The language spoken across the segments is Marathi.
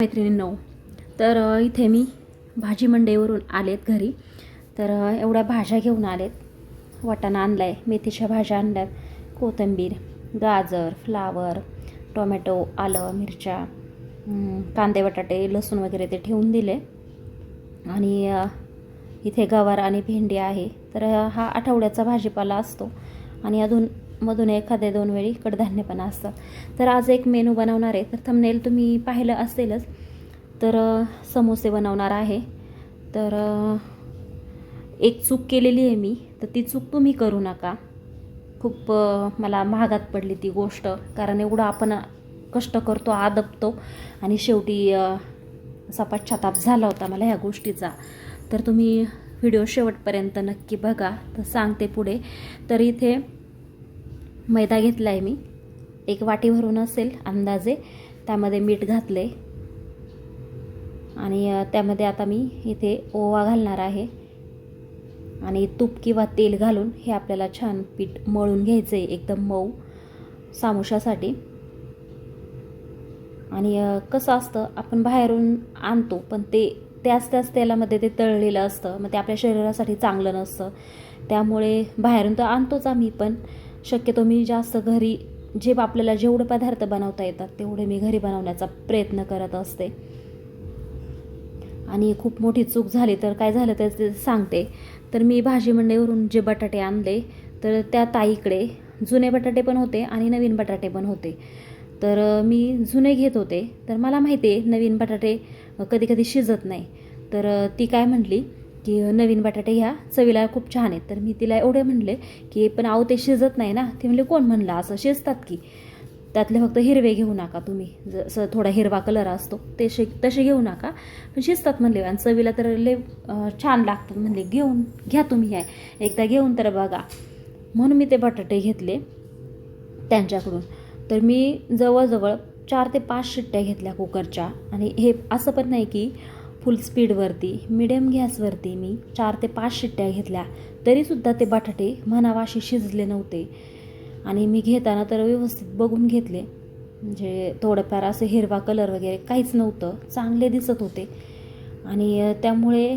मैत्रिणींनो तर इथे मी भाजी मंडईवरून आलेत घरी. तर एवढ्या भाज्या घेऊन आलेत. वाटाणा आणला आहे मेथीच्या भाज्या आणल्यात कोथिंबीर गाजर फ्लावर टोमॅटो आलं मिरच्या कांदे बटाटे लसूण वगैरे ते ठेवून दिले. आणि इथे गवार आणि भेंडी आहे. तर हा आठवड्याचा भाजीपाला असतो. आणि अजून मधून एखाद्या दोन वेळी कडधान्य पण असतात तर आज एक मेनू बनवणार आहे. तर थंबनेल तुम्ही पाहिलं असेलच. तर समोसे बनवणार आहे. तर एक चूक केलेली आहे मी. तर ती चूक तुम्ही करू नका. खूप मला महागात पडली ती गोष्ट. कारण एवढं आपण कष्ट करतो आदबतो आणि शेवटी असा पश्चाताप झाला होता मला ह्या गोष्टीचा. तर तुम्ही व्हिडिओ शेवटपर्यंत नक्की बघा. तर सांगते पुढे. तर इथे मैदा घेतला आहे मी. एक वाटी भरून असेल अंदाजे. त्यामध्ये मीठ घातले आणि त्यामध्ये आता मी इथे ओवा घालणार आहे. आणि तूप किंवा तेल घालून हे आपल्याला छान पीठ मळून घ्यायचं आहे एकदम मऊ सामोशासाठी. आणि कसं असतं आपण बाहेरून आणतो पण ते त्याच त्याच तेलामध्ये ते तळलेलं असतं. मग ते आपल्या शरीरासाठी चांगलं नसतं. त्यामुळे बाहेरून तर आणतोच आम्ही पण शक्यतो मी जास्त घरी जे आपल्याला जेवढे पदार्थ बनवता येतात तेवढे मी घरी बनवण्याचा प्रयत्न करत असते. आणि खूप मोठी चूक झाली तर काय झालं तर ते सांगते. तर मी भाजी मंडईवरून जे बटाटे आणले तर त्या ताईकडे जुने बटाटे पण होते आणि नवीन बटाटे पण होते. तर मी जुने घेत होते. तर मला माहिती आहे नवीन बटाटे कधी कधी शिजत नाही. तर ती काय म्हटली की नवीन बटाटे घ्या. चवीला खूप छान आहेत. तर मी तिला एवढे म्हणले की पण आहो ते शिजत नाही ना. ते म्हणले कोण म्हणलं? असं शिजतात की. त्यातले फक्त हिरवे घेऊ नका तुम्ही. जसं थोडा हिरवा कलर असतो ते शे तसे घेऊ नका. पण शिजतात म्हणले आणि चवीला तर लय छान लागतात. म्हणले घेऊन घ्या तुम्ही आहे एकदा घेऊन तर बघा. म्हणून मी ते बटाटे घेतले त्यांच्याकडून. तर मी जवळजवळ चार ते पाच शिट्ट्या घेतल्या कुकरच्या. आणि हे असं पण नाही की फुल स्पीडवरती मिडियम गॅसवरती मी चार ते पाच शिट्ट्या घेतल्या. तरीसुद्धा ते बटाटे म्हणावाशी शिजले नव्हते. आणि मी घेताना तर व्यवस्थित बघून घेतले. म्हणजे थोडंफार असं हिरवा कलर वगैरे काहीच नव्हतं. चांगले दिसत होते. आणि त्यामुळे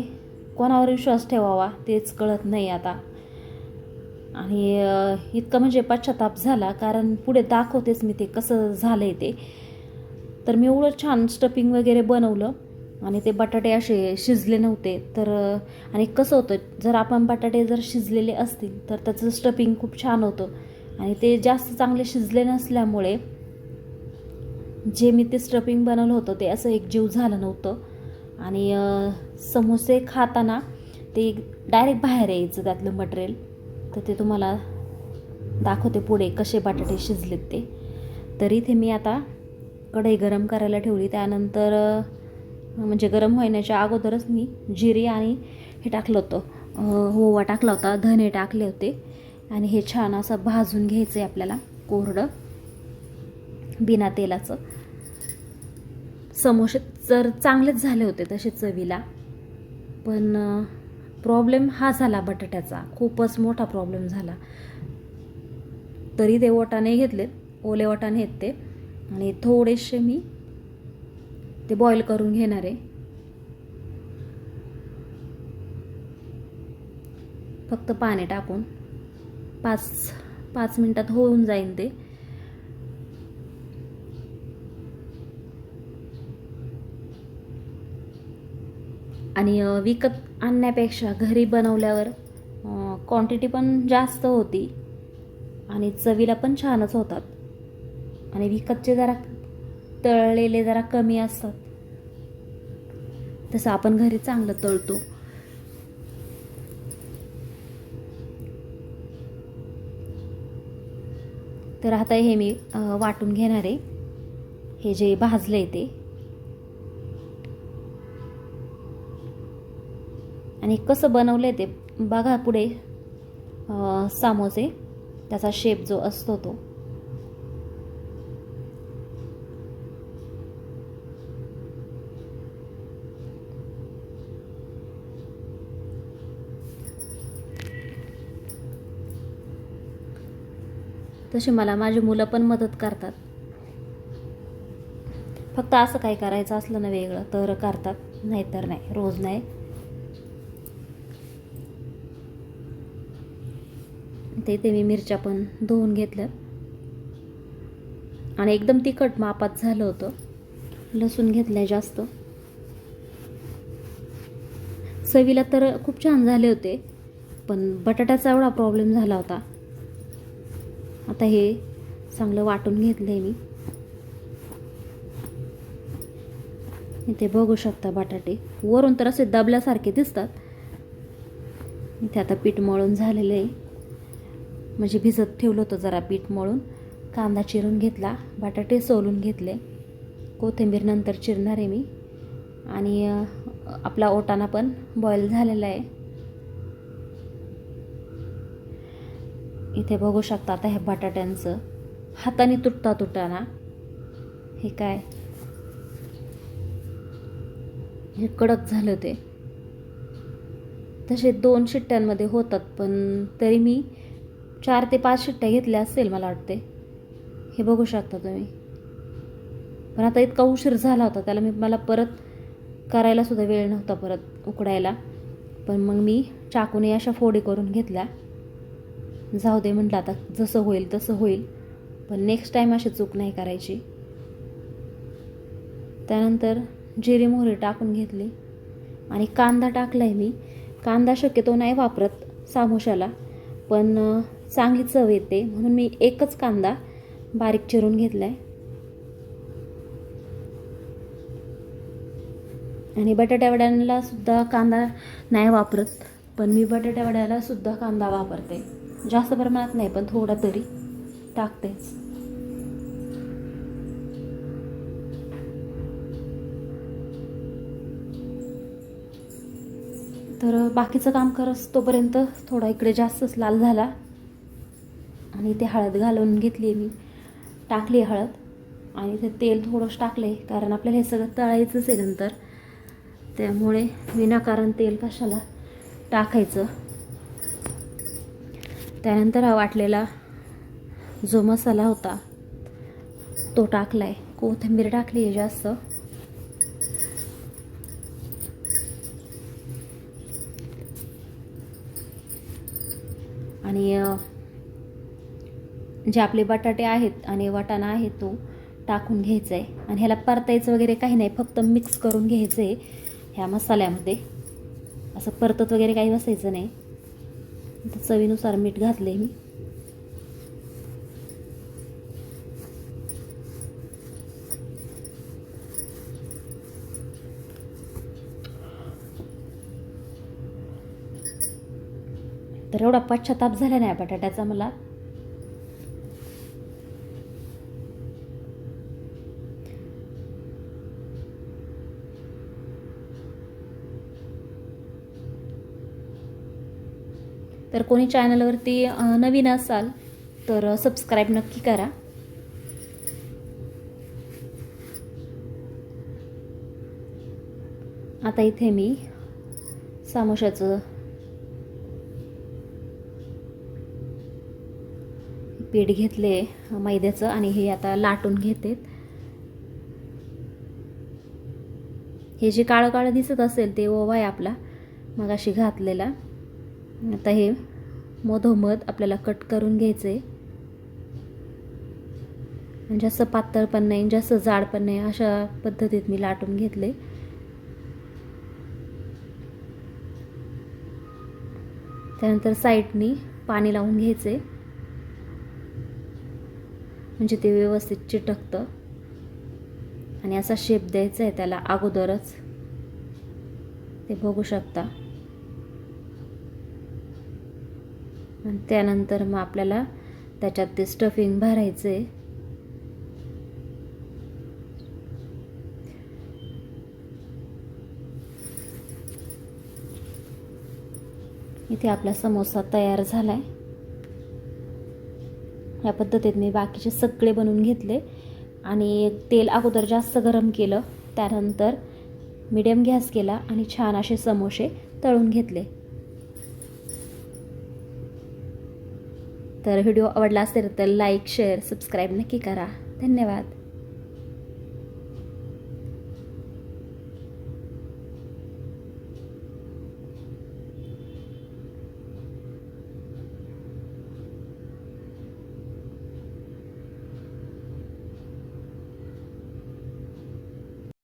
कोणावर विश्वास ठेवावा तेच कळत नाही आता. आणि इतकं म्हणजे पश्चाताप झाला कारण पुढे दाखवतेच मी ते कसं झालं आहे ते. तर मी एवढं छान स्टपिंग वगैरे बनवलं. आणि ते बटाटे असे शिजले नव्हते. तर आणि कसं होतं जर आपण बटाटे जर शिजलेले असतील तर त्याचं स्टफिंग खूप छान होतं. आणि ते जास्त चांगले शिजले नसल्यामुळे जे मी ते स्टफिंग बनवलं होतं ते असं एकजीव झालं नव्हतं. आणि समोसे खाताना ते डायरेक्ट बाहेर यायचं त्यातलं मटेरियल तर ते तुम्हाला दाखवते पुढे कसे बटाटे शिजलेत ते. तर इथे मी आता कढई गरम करायला ठेवली. त्यानंतर म्हणजे गरम होण्याच्या अगोदरच मी जिरे आणि हे टाकलं होतं. ओवा टाकला होता धने टाकले होते. आणि हे छान असं भाजून घ्यायचं आहे आपल्याला कोरडं बिना तेलाचं. समोसे जर चांगलेच झाले होते तसे चवीला. पण प्रॉब्लेम हा झाला बटाट्याचा. खूपच मोठा प्रॉब्लेम झाला. तरी ते वटाने घेतलेत ओले वटाने आहेत ते. आणि थोडेसे मी ते बॉईल करून घेणार आहे. फक्त पाणी टाकून पाच पाच मिनटात होऊन जाईन ते. आणि विकत आणण्यापेक्षा घरी बनवल्यावर क्वांटिटी पण जास्त होती आणि चवीला पण छानच होतात. आणि विकतचे जरा तळलेले जरा कमी असतात. तसं आपण घरी चांगलं तळतो. तर आता हे मी वाटून घेणार आहे. हे जे भाजले ते. आणि कसं बनवलं ते बघा पुढे सामोसे समोसे. त्याचा शेप जो असतो तो. तशी मला माझी मुलं पण मदत करतात. फक्त असं काही करायचं असलं ना वेगळं तर करतात. नाहीतर नाही रोज नाही. ते ते मी मिरच्या पण धुवून घेतल्या आणि एकदम तिखट मापात झालं होतं. लसूण घेतलंय जास्त. चवीला तर खूप छान झाले होते पण बटाट्याचा एवढा प्रॉब्लेम झाला होता. आता हे चांगलं वाटून घेतलं आहे मी इथे बघू शकता बटाटे. वरून तर असे दबल्यासारखे दिसतात. इथे आता पीठ मळून झालेलं आहे. म्हणजे भिजत ठेवलं होतं जरा पीठ मळून. कांदा चिरून घेतला बटाटे सोलून घेतले. कोथिंबीर नंतर चिरणार आहे मी. आणि आपला ओटाणा पण बॉईल झालेला आहे. इथे बघू शकता आता ह्या बटाट्यांचं. हाताने तुटता तुटाना. हे काय? हे कडक झालं ते. तसे दोन शिट्ट्यांमध्ये होतात पण तरी मी चार ते पाच शिट्ट्या घेतल्या असेल मला वाटते. हे बघू शकता तुम्ही. पण आता इतका उशीर झाला होता त्याला मी मला परत करायला सुद्धा वेळ नव्हता परत उकडायला. पण मग मी चाकूने अशा फोडी करून घेतल्या. जाऊ दे म्हटलं आता जसं होईल तसं होईल. पण नेक्स्ट टाईम अशी चूक नाही करायची. त्यानंतर जिरे मोहरी टाकून घेतली. आणि कांदा टाकला आहे मी. कांदा शक्यतो नाही वापरत सामोशाला पण चांगली चव येते. म्हणून मी एकच कांदा बारीक चिरून घेतला आहे आणि बटाट्या वड्यांना सुद्धा कांदा नाही वापरत पण मी बटाट्या वड्याला सुद्धा कांदा वापरते. जास्त प्रमाणात नाही पण थोडा तरी टाकतेच तर बाकीचं काम करस तोपर्यंत थोडा इकडे जास्तच लाल झाला. आणि ते हळद घालून घेतली मी. टाकली हळद. आणि ते तेल थोडंच टाकले कारण आपल्याला हे सगळं तळायचंच आहे नंतर. त्यामुळे विनाकारण तेल कशाला टाकायचं? त्यानंतर हा वाटलेला जो मसाला होता तो टाकलाय. कोथिंबीर टाकली आहे जास्त. आणि जे आपले बटाटे आहेत आणि वाटाणा आहे तो टाकून घ्यायचा आहे आणि ह्याला परतायचं वगैरे काही नाही फक्त मिक्स करून घ्यायचं आहे ह्या मसाल्यामध्ये. असं परतत वगैरे काही बसायचं नाही. चवीनुसार मीठ घातले मी. तर एवढा पश्चाताप झाला नाही बटाट्याचा मला. तर कोणी चॅनलवरती नवीन असाल तर सबस्क्राईब नक्की करा. आता इथे मी सामोशाचं पीठ घेतले मैद्याचं आणि हे आता लाटून घेते हे जे काळं काळं दिसत असेल ते ओवा आहे आपला मग अशी घातलेला. आता हे मधोमध आपल्याला कट करून घ्यायचं आहे म्हणजे जास्त पातळ पण नाही म्हणजे जास्त जाड पण नाही अशा पद्धतीत मी लाटून घेतले त्यानंतर साईडनी पाणी लावून घ्यायचे म्हणजे ते व्यवस्थित चिटकतं. आणि असा शेप द्यायचा आहे त्याला अगोदरच. ते बघू शकता. आणि त्यानंतर मग आपल्याला त्याच्यात ते स्टफिंग भरायचं आहे इथे आपला समोसा तयार झाला आहे या पद्धतीत मी बाकीचे सगळे बनवून घेतले. आणि तेल अगोदर जास्त गरम केलं. त्यानंतर मिडियम गॅस केला आणि छान असे समोसे तळून घेतले. तर व्हिडिओ आवडला असेल तर लाईक शेअर सबस्क्राईब नक्की करा. धन्यवाद.